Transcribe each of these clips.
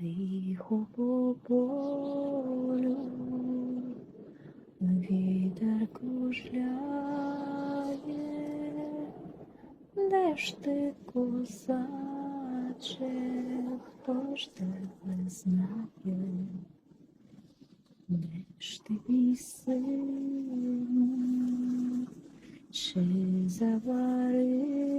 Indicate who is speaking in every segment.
Speaker 1: Тихо по полю вітер кружляє, де ж ти, козаче, хто ж тебе знає? Де ж ти, мій чи заварився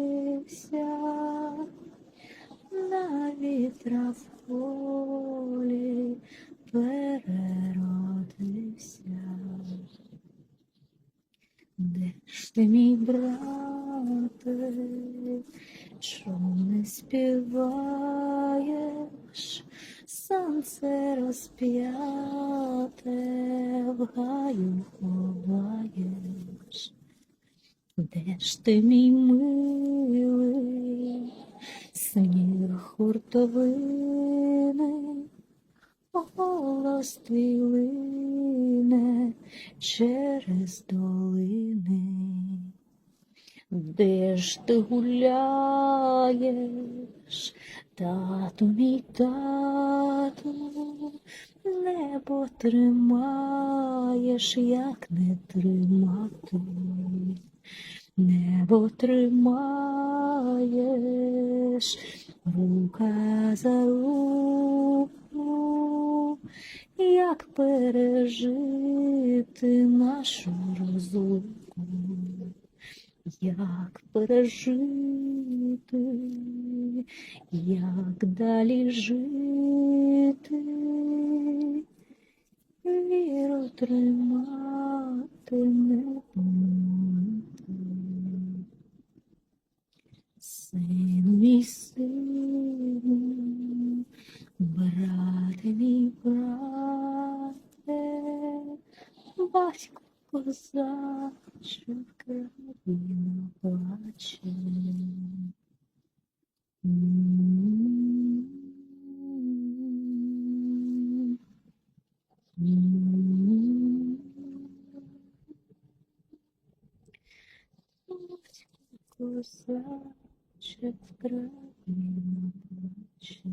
Speaker 1: вітра в полі переродився? Де ж ти, мій брате, чом не співаєш, сонце розп'яте в гаю ховаєш? Де ж ти, мій милий, хуртовини, лине через долини? Де ж ти гуляєш, тату мій тату, небо тримаєш, як не тримати, небо тримаєш, рука за руку, як пережити нашу розлуку. Як пережити, як далі жити, віру тримати не помити. Мій сину, брате мій брате, батько козаче в країну плаче. М. Шрек в крові, плаче.